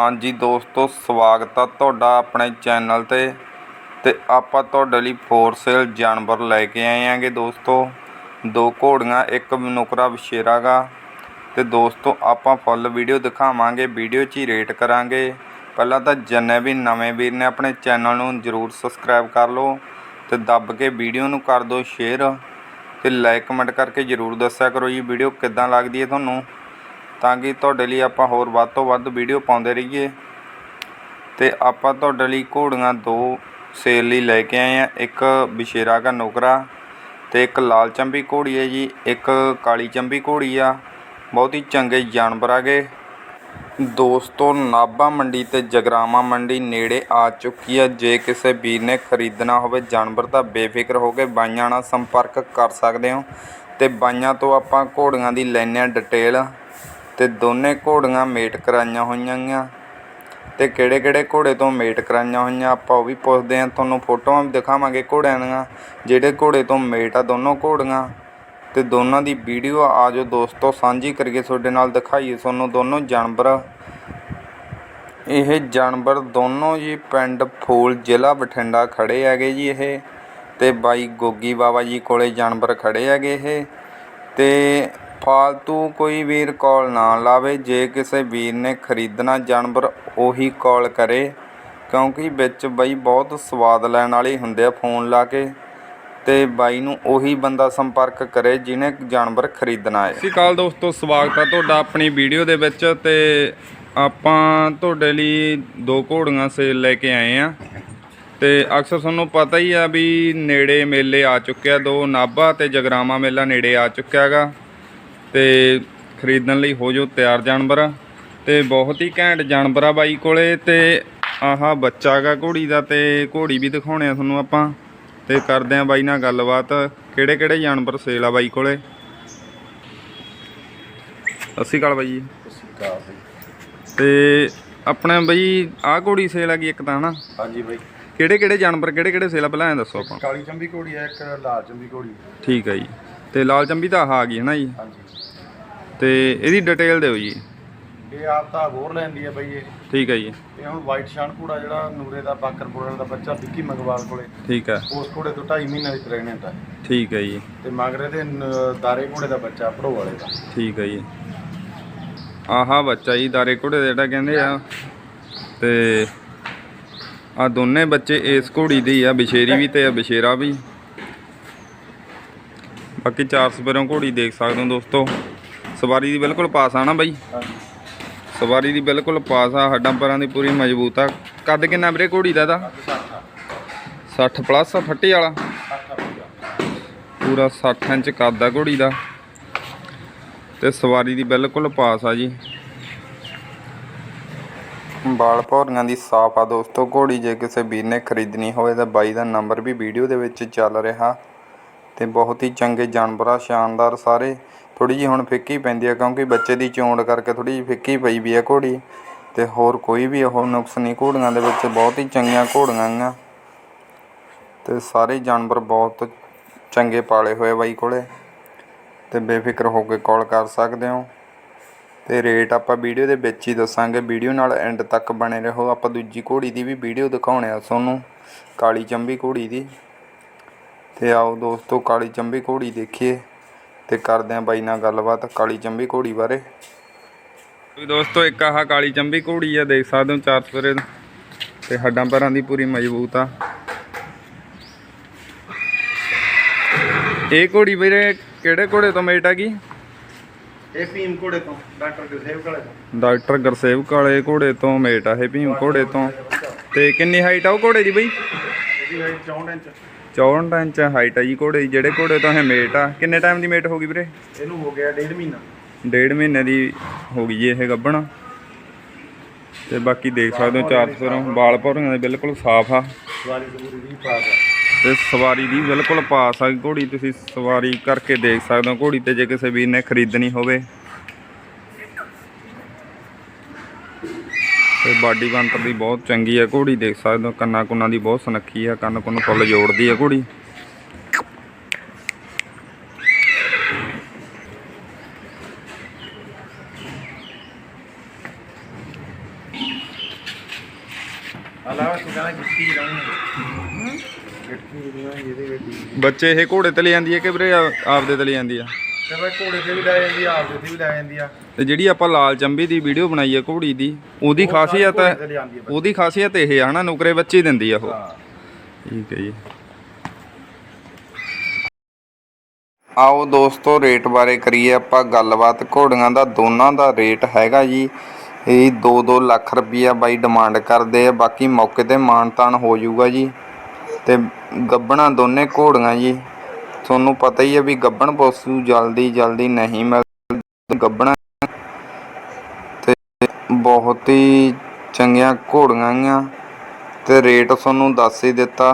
ਹਾਂਜੀ ਦੋਸਤੋ, ਸਵਾਗਤ ਆ ਤੁਹਾਡਾ ਆਪਣੇ ਚੈਨਲ ਤੇ ਤੇ ਆਪਾਂ ਤੁਹਾਡੇ ਲਈ ਫੋਰ ਸੇਲ ਜਾਨਵਰ ਲੈ ਕੇ ਆਏ ਆਂਗੇ ਦੋਸਤੋ। ਦੋ ਘੋੜੀਆਂ, ਇੱਕ ਨੁਕਰਾ ਵਿਸ਼ੇਰਾ ਗਾ। ਤੇ ਦੋਸਤੋ, ਆਪਾਂ ਫੁੱਲ ਵੀਡੀਓ ਦਿਖਾਵਾਂਗੇ, ਵੀਡੀਓ 'ਚ ਹੀ ਰੇਟ ਕਰਾਂਗੇ। ਪਹਿਲਾਂ ਤਾਂ ਜਿੰਨੇ ਵੀ ਨਵੇਂ ਵੀਰ ਨੇ ਆਪਣੇ ਚੈਨਲ ਨੂੰ ਜਰੂਰ ਸਬਸਕ੍ਰਾਈਬ ਕਰ ਲਓ ਤੇ ਦੱਬ ਕੇ ਵੀਡੀਓ ਨੂੰ ਕਰ ਦਿਓ ਸ਼ੇਅਰ। ਤੇ ਲਾਈਕ ਕਮੈਂਟ ਕਰਕੇ ਜਰੂਰ ਦੱਸਿਆ ਕਰੋ ਜੀ, ਵੀਡੀਓ ਕਿੱਦਾਂ ਲੱਗਦੀ ਹੈ ਤੁਹਾਨੂੰ? ਤਾਂ ਕਿ ਤੁਹਾਡੇ ਲਈ ਆਪਾਂ ਹੋਰ ਵੱਧ ਤੋਂ ਵੱਧ ਵੀਡੀਓ ਪਾਉਂਦੇ ਰਹੀਏ। ਤੇ ਆਪਾਂ ਤੁਹਾਡੇ ਲਈ ਘੋੜੀਆਂ ਦੋ ਸੇਲ ਲਈ ਲੈ ਕੇ ਆਏ ਆ। ਇੱਕ ਬਿਸ਼ੇਰਾ ਦਾ ਨੁਕਰਾ ਤੇ ਇੱਕ ਲਾਲ ਚੰਬੀ ਘੋੜੀ ਹੈ ਜੀ। ਇੱਕ ਕਾਲੀ ਚੰਬੀ ਘੋੜੀ ਆ। ਬਹੁਤ ਹੀ ਚੰਗੇ ਜਾਨਵਰ ਆਗੇ ਦੋਸਤੋ, ਨਾਭਾ ਮੰਡੀ ਤੇ ਜਗਰਾਮਾ ਮੰਡੀ ਨੇੜੇ ਆ ਚੁੱਕੀ ਹੈ ਜੇ ਕਿਸੇ ਵੀਰ ਨੇ ਖਰੀਦਣਾ ਹੋਵੇ, ਜਾਨਵਰ ਤਾਂ ਬੇਫਿਕਰ ਹੋ ਕੇ ਬਾਈਆਂ ਨਾਲ ਸੰਪਰਕ ਕਰ ਸਕਦੇ ਹੋ। ਤੇ ਬਾਈਆਂ ਤੋਂ ਆਪਾਂ ਘੋੜੀਆਂ ਦੀ ਲੈਣੇ ਆ ਡਿਟੇਲ। ਅਤੇ ਦੋਨੇ ਘੋੜੀਆਂ ਮੇਟ ਕਰਾਈਆਂ ਹੋਈਆਂ ਗੀਆਂ। ਅਤੇ ਕਿਹੜੇ ਕਿਹੜੇ ਘੋੜੇ ਤੋਂ ਮੇਟ ਕਰਾਈਆਂ ਹੋਈਆਂ, ਆਪਾਂ ਉਹ ਵੀ ਪੁੱਛਦੇ ਹਾਂ। ਤੁਹਾਨੂੰ ਫੋਟੋਆਂ ਵੀ ਦਿਖਾਵਾਂਗੇ ਘੋੜਿਆਂ ਦੀਆਂ, ਜਿਹੜੇ ਘੋੜੇ ਤੋਂ ਮੇਟ ਆ ਦੋਨੋਂ ਘੋੜੀਆਂ। ਅਤੇ ਦੋਨਾਂ ਦੀ ਵੀਡੀਓ ਆ ਜਾਓ ਦੋਸਤੋ, ਸਾਂਝੀ ਕਰੀਏ, ਤੁਹਾਡੇ ਨਾਲ ਦਿਖਾਈਏ ਤੁਹਾਨੂੰ ਦੋਨੋਂ ਜਾਨਵਰ। ਇਹ ਜਾਨਵਰ ਦੋਨੋਂ ਜੀ ਪਿੰਡ ਫੂਲ ਜ਼ਿਲ੍ਹਾ ਬਠਿੰਡਾ ਖੜੇ ਹੈਗੇ ਜੀ ਇਹ। ਤੇ ਬਾਈ ਗੋਗੀ ਬਾਬਾ ਜੀ ਕੋਲੇ ਜਾਨਵਰ ਖੜੇ ਹੈਗੇ ਇਹ। ਤੇ ਫਾਲਤੂ ਕੋਈ ਵੀਰ ਕਾਲ ਨਾ ਲਾਵੇ, ਜੇ ਕਿਸੇ ਵੀਰ ਨੇ ਖਰੀਦਣਾ ਜਾਨਵਰ ਉਹੀ ਕਾਲ ਕਰੇ। ਕਿਉਂਕਿ ਵਿੱਚ ਬਾਈ ਬਹੁਤ ਸਵਾਦ ਲੈਣ ਵਾਲੇ ਹੁੰਦੇ ਆ ਫੋਨ ਲਾ ਕੇ, ਤੇ ਬਾਈ ਨੂੰ ਉਹੀ ਬੰਦਾ ਸੰਪਰਕ ਕਰੇ ਜਿਹਨੇ ਜਾਨਵਰ ਖਰੀਦਣਾ ਹੈ। ਸਤਿ ਸ਼੍ਰੀ ਅਕਾਲ ਦੋਸਤੋ, ਸਵਾਗਤ ਹੈ ਤੁਹਾਡਾ ਆਪਣੀ ਵੀਡੀਓ ਦੇ ਵਿੱਚ, ਤੇ ਆਪਾਂ ਤੁਹਾਡੇ ਲਈ ਦੋ ਘੋੜੀਆਂ ਸੇਲ ਲੈ ਕੇ ਆਏ ਆ। ਤੇ ਅਕਸਰ ਤੁਹਾਨੂੰ ਪਤਾ ਹੀ ਆ ਵੀ ਨੇੜੇ ਮੇਲੇ ਆ ਚੁੱਕਿਆ ਦੋ ਨਾਭਾ ਤੇ ਜਗਰਾਮਾ ਮੇਲਾ ਨੇੜੇ ਆ ਚੁੱਕਿਆ ਹੈਗਾ। ਤੇ ਖਰੀਦਣ ਲਈ ਹੋ ਜੋ ਤਿਆਰ ਜਾਨਵਰ ਤੇ ਬਹੁਤ ਹੀ ਘੈਂਟ ਜਾਨਵਰ ਆ ਬਾਈ ਕੋਲੇ ਤੇ ਆਹਾ ਬੱਚਾ ਹੈਗਾ ਘੋੜੀ ਦਾ ਤੇ ਘੋੜੀ ਵੀ ਦਿਖਾਉਣੇ ਆ ਤੁਹਾਨੂੰ ਆਪਾਂ। ਤੇ ਕਰਦੇ ਆ ਬਾਈ ਨਾਲ ਗੱਲਬਾਤ ਕਿਹੜੇ ਕਿਹੜੇ ਜਾਨਵਰ ਸੇਲ ਆ ਬਾਈ ਕੋਲੇ? ਸ਼੍ਰੀ ਅਕਾਲ ਬਾਈ ਜੀ। ਤੇ ਆਪਣੇ ਬਈ ਆਹ ਘੋੜੀ ਸੇਲ ਹੈਗੀ ਇੱਕ ਤਾਂ ਹਨਾ? ਹਾਂਜੀ ਬਾਈ। ਕਿਹੜੇ ਕਿਹੜੇ ਜਾਨਵਰ ਕਿਹੜੇ ਕਿਹੜੇ ਸੇਲ ਆ ਪਹਿਲਾਂ ਦੱਸੋ ਆਪਾਂ। ਕਾਲੀ ਚੰਬੀ ਘੋੜੀ ਹੈ ਇੱਕ ਲਾਲ ਚੰਬੀ ਘੋੜੀ। ਠੀਕ ਹੈ ਜੀ। ਤੇ ਲਾਲ ਚੰਬੀ ਤਾਂ ਆਹ ਆ ਗਈ ਹੈ ਨਾ ਜੀ? ਹਾਂਜੀ। ਤੇ ਇਹਦੀ ਡਿਟੇਲ ਦਿਓ ਜੀ। ਇਹ ਆਪ ਤਾਂ ਹੋਰ ਲੈਂਦੀ ਹੈ ਬਾਈ ਇਹ। ਠੀਕ ਹੈ ਜੀ। ਇਹ ਹੁਣ ਵਾਈਟ ਸ਼ਾਨ ਘੋੜਾ ਜਿਹੜਾ ਨੂਰੇ ਦਾ ਬਾਕਰਪੁਰ ਦਾ ਬੱਚਾ ਵਿੱਕੀ ਮਗਵਾਲ ਕੋਲੇ। ਠੀਕ ਹੈ। ਉਸ ਘੋੜੇ ਤੋਂ 2.5 ਮਹੀਨੇ ਦੀ ਪ੍ਰੈਗਨੈਂਟ ਹੈ। ਠੀਕ ਹੈ ਜੀ। ਤੇ ਮਗਰੇ ਦੇ ਦਾਰੇ ਘੋੜੇ ਦਾ ਬੱਚਾ ਭੜੋ ਵਾਲੇ ਦਾ। ਠੀਕ ਹੈ ਜੀ। ਆਹਾ ਬੱਚਾ ਜੀ ਦਾਰੇ ਘੋੜੇ ਦਾ ਜਿਹੜਾ ਕਹਿੰਦੇ ਆ। ਤੇ ਆ ਦੋਨੇ ਬੱਚੇ ਇਸ ਘੋੜੀ ਦੇ ਆ ਬਿਸ਼ੇਰੀ ਵੀ ਤੇ ਆ ਬਿਸ਼ੇਰਾ ਵੀ। ਬਾਕੀ ਚਾਰ ਸਪੇਰੋਂ ਘੋੜੀ ਦੇਖ ਸਕਦੇ ਹੋ ਦੋਸਤੋ। ਸਵਾਰੀ ਦੀ ਬਿਲਕੁਲ ਪਾਸ ਆ ਨਾ ਬਾਈ? ਹਾਂਜੀ ਸਵਾਰੀ ਦੀ ਬਿਲਕੁਲ ਪਾਸ ਆ, ਹੱਡਾਂ ਪੈਰਾਂ ਦੀ ਪੂਰੀ ਮਜ਼ਬੂਤ ਆ। ਕੱਦ ਕਿੰਨਾ ਵੀਰੇ ਘੋੜੀ ਦਾ ਦਾ 60 ਪਲੱਸ ਆ, ਫੱਟੀ ਵਾਲਾ। ਪੂਰਾ 60 ਇੰਚ ਕੱਦ ਆ ਘੋੜੀ ਦਾ। ਤੇ ਸਵਾਰੀ ਦੀ ਬਿਲਕੁਲ ਪਾਸ ਆ ਜੀ। ਬਾਲ ਭੌਰੀਆਂ ਦੀ ਸਾਫ਼ ਆ ਦੋਸਤੋ, ਘੋੜੀ ਜੇ ਕਿਸੇ ਵੀਰ ਨੇ ਖਰੀਦਣੀ ਹੋਵੇ ਤਾਂ ਬਾਈ ਦਾ ਨੰਬਰ ਵੀ ਵੀਡੀਓ ਦੇ ਵਿੱਚ ਚੱਲ ਰਿਹਾ। ਤੇ ਬਹੁਤ ਹੀ ਚੰਗੇ ਜਾਨਵਰ ਆ, ਸ਼ਾਨਦਾਰ ਸਾਰੇ। ਥੋੜ੍ਹੀ ਜਿਹੀ ਹੁਣ ਫਿੱਕੀ ਪੈਂਦੀ ਆ, ਕਿਉਂਕਿ ਬੱਚੇ ਦੀ ਚੋਣ ਕਰਕੇ ਥੋੜ੍ਹੀ ਜਿਹੀ ਫਿੱਕੀ ਪਈ ਵੀ ਆ ਘੋੜੀ। ਅਤੇ ਹੋਰ ਕੋਈ ਵੀ ਉਹ ਨੁਕਸ ਨਹੀਂ, ਘੋੜੀਆਂ ਦੇ ਵਿੱਚ ਬਹੁਤ ਹੀ ਚੰਗੀਆਂ ਘੋੜੀਆਂ ਆ ਅਤੇ ਸਾਰੇ ਜਾਨਵਰ ਬਹੁਤ ਚੰਗੇ ਪਾਲੇ ਹੋਏ ਬਾਈ ਕੋਲੇ। ਅਤੇ ਬੇਫਿਕਰ ਹੋ ਕੇ ਕਾਲ ਕਰ ਸਕਦੇ ਹੋ। ਅਤੇ ਰੇਟ ਆਪਾਂ ਵੀਡੀਓ ਦੇ ਵਿੱਚ ਹੀ ਦੱਸਾਂਗੇ। ਵੀਡੀਓ ਨਾਲ ਐਂਡ ਤੱਕ ਬਣੇ ਰਹੋ। ਆਪਾਂ ਦੂਜੀ ਘੋੜੀ ਦੀ ਵੀ ਵੀਡੀਓ ਦਿਖਾਉਣੇ ਆ ਤੁਹਾਨੂੰ, ਕਾਲੀ ਚੰਬੀ ਘੋੜੀ ਦੀ। ਤੇ ਆਓ ਦੋਸਤੋ, ਕਾਲੀ ਚੰਬੀ ਘੋੜੀ ਦੇਖੀਏ। ਤੇ ਕਰਦੇ ਆਂ ਬਾਈ ਨਾਲ ਗੱਲਬਾਤ ਕਾਲੀ ਚੰਬੀ ਘੋੜੀ ਬਾਰੇ। ਵੀ ਦੋਸਤੋ ਇੱਕ ਆਹ ਕਾਲੀ ਚੰਬੀ ਘੋੜੀ ਆ ਦੇਖ ਸਕਦੇ ਹੋ ਚਾਰ ਸਪੇਰੇ ਤੇ ਹੱਡਾਂ ਪੈਰਾਂ ਦੀ ਪੂਰੀ ਮਜ਼ਬੂਤ ਆ। ਇਹ ਘੋੜੀ ਵੀਰੇ ਕਿਹੜੇ ਘੋੜੇ ਤੋਂ ਮੇਟ ਹੈਗੀ ਇਹ ਭੀਮ ਘੋੜੇ ਤੋਂ ਡਾਕਟਰ ਗੁਰਸੇਵ ਕਾਲੇ ਤੋਂ। ਡਾਕਟਰ ਗੁਰਸੇਵਕ ਵਾਲੇ ਘੋੜੇ ਤੋਂ ਮੇਟ ਆ ਇਹ ਭੀਮ ਘੋੜੇ ਤੋਂ। ਤੇ ਕਿੰਨੀ ਹਾਈਟ ਆ ਉਹ ਘੋੜੇ ਦੀ ਬਈ? ਇਹਦੀ ਹਾਈਟ 64 ਇੰਚ। 64 ਇੰਚ ਹਾਈਟ ਆ ਜੀ ਘੋੜੇ ਦੀ ਜਿਹੜੇ ਘੋੜੇ ਤੋਂ ਇਹ ਮੇਟ ਆ। ਕਿੰਨੇ ਟਾਈਮ ਦੀ ਮੇਟ ਹੋ ਗਈ ਵੀਰੇ? ਇਹਨੂੰ ਹੋ ਗਿਆ ਡੇਢ ਮਹੀਨਾ। ਡੇਢ ਮਹੀਨੇ ਦੀ ਹੋ ਗਈ ਜੀ ਇਹ ਗੱਭਣ। ਤੇ ਬਾਕੀ ਦੇਖ ਸਕਦੇ ਹੋ ਚਾਰ ਸਪੇਰੋਂ ਵਾਲ ਭੌਰੀਆਂ ਦੇ ਬਿਲਕੁਲ ਸਾਫ਼ ਆ। ਸਵਾਰੀ ਸਬੂਰੀ ਦੀ ਪਾਸ ਹੈ ਤੇ ਸਵਾਰੀ ਦੀ ਬਿਲਕੁਲ ਪਾਸ ਆ। ਘੋੜੀ ਤੁਸੀਂ ਸਵਾਰੀ ਕਰਕੇ ਦੇਖ ਸਕਦੇ ਹੋ ਘੋੜੀ ਤੇ ਜੇ ਕਿਸੇ ਵੀਰ ਨੇ ਖਰੀਦਣੀ ਹੋਵੇ। ਬਾਡੀ ਬੰਤਰ ਦੀ ਬਹੁਤ ਚੰਗੀ ਆ, ਘੋੜੀ ਦੇਖ ਸਕਦੇ ਹੋ, ਕੰਨਾਂ ਕੁੰਨਾਂ ਦੀ ਬਹੁਤ ਸੁਨੱਖੀ ਹੈ ਕੰਨ ਕੁੰਨ ਫੁੱਲ ਜੋੜਦੀ ਆ ਘੋੜੀ। ਬੱਚੇ ਇਹ ਘੋੜੇ ਤੇ ਲੈ ਜਾਂਦੀ ਹੈ ਕਿ ਵੀਰੇ ਆਪਦੇ ਤੇ ਲੈ ਜਾਂਦੀ ਆ? ਤੇ ਬਈ ਘੋੜੇ ਤੇ ਵੀ ਲੈ ਜਾਂਦੀ ਆ ਆਪਦੇ ਤੇ ਵੀ ਲੈ ਜਾਂਦੀ ਆ। ਤੇ ਜਿਹੜੀ ਆਪਾਂ ਲਾਲ ਚੰਬੀ ਦੀ ਵੀਡੀਓ ਬਣਾਈ ਹੈ ਘੋੜੀ ਦੀ ਉਹਦੀ ਖਾਸੀਅਤ ਘੋੜੇ ਤੇ ਆ ਉਹਦੀ ਖਾਸੀਅਤ ਇਹ ਆ ਹਨਾ ਨੁਕਰੇ ਬੱਚੇ ਹੀ ਦਿੰਦੀ ਆ ਉਹ। ਹਾਂ। ਠੀਕ ਹੈ ਜੀ। ਆਓ ਦੋਸਤੋ ਰੇਟ ਬਾਰੇ ਕਰੀਏ ਆਪਾਂ ਗੱਲਬਾਤ। ਘੋੜੀਆਂ ਦਾ ਦੋਨਾਂ ਦਾ ਰੇਟ ਹੈਗਾ ਜੀ। ਇਹ 2-2 ਲੱਖ ਰੁਪਈਆ ਬਾਈ ਡਿਮਾਂਡ ਕਰਦੇ ਆ। ਬਾਕੀ ਮੌਕੇ ਤੇ ਮਾਨਤਾਨ ਹੋ ਜਾਊਗਾ ਜੀ। ਤੇ ਗੱਬਣਾ ਦੋਨੇ ਘੋੜੀਆਂ ਜੀ। ਤੁਹਾਨੂੰ ਪਤਾ ਹੀ ਹੈ ਵੀ ਗੱਬਣ ਪਸ਼ੂ ਜਲਦੀ ਜਲਦੀ ਨਹੀਂ ਮਿਲਦੇ। ਗੱਬਣਾ ਤੇ ਬਹੁਤ ਹੀ ਚੰਗੀਆਂ ਘੋੜੀਆਂ ਗੀਆਂ ਤੇ ਰੇਟ ਤੁਹਾਨੂੰ ਦੱਸ ਹੀ ਦਿੱਤਾ।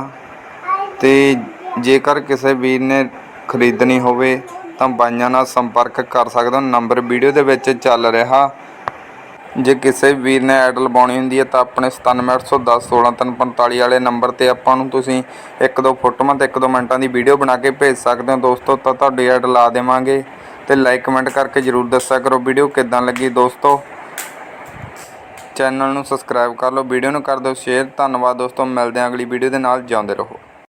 ਤੇ ਜੇਕਰ ਕਿਸੇ ਵੀਰ ਨੇ ਖਰੀਦਣੀ ਹੋਵੇ ਤਾਂ ਬਾਈਆਂ ਨਾਲ ਸੰਪਰਕ ਕਰ ਸਕਦੇ ਹੋ। ਨੰਬਰ ਵੀਡੀਓ ਦੇ ਵਿੱਚ ਚੱਲ ਰਿਹਾ। ਜੇ ਕਿਸੇ ਵੀਰ ਨੇ ਐਡ ਲਵਾਉਣੀ ਹੁੰਦੀ ਹੈ ਤਾਂ ਆਪਣੇ 97810 16345 ਵਾਲੇ ਨੰਬਰ ਤੇ ਆਪਾਂ ਨੂੰ ਤੁਸੀਂ ਇੱਕ ਦੋ ਫੋਟੋਆਂ ਤੇ ਇੱਕ ਦੋ ਮਿੰਟਾਂ ਦੀ ਵੀਡੀਓ ਬਣਾ ਕੇ ਭੇਜ ਸਕਦੇ ਹੋ। ਦੋਸਤੋ, ਤਾਂ ਤੁਹਾਡੀ ਐਡ ਲਾ ਦੇਵਾਂਗੇ ਤੇ ਲਾਈਕ ਕਮੈਂਟ ਕਰਕੇ ਜਰੂਰ ਦੱਸਿਆ ਕਰੋ ਵੀਡੀਓ ਕਿੱਦਾਂ ਲੱਗੀ। ਦੋਸਤੋ, ਚੈਨਲ ਨੂੰ ਸਬਸਕ੍ਰਾਈਬ ਕਰ ਲਓ, ਵੀਡੀਓ ਨੂੰ ਕਰ ਦਿਓ ਸ਼ੇਅਰ। ਧੰਨਵਾਦ ਦੋਸਤੋ, ਮਿਲਦੇ ਹਾਂ ਅਗਲੀ ਵੀਡੀਓ ਦੇ ਨਾਲ। ਜਿਉਂਦੇ ਰਹੋ।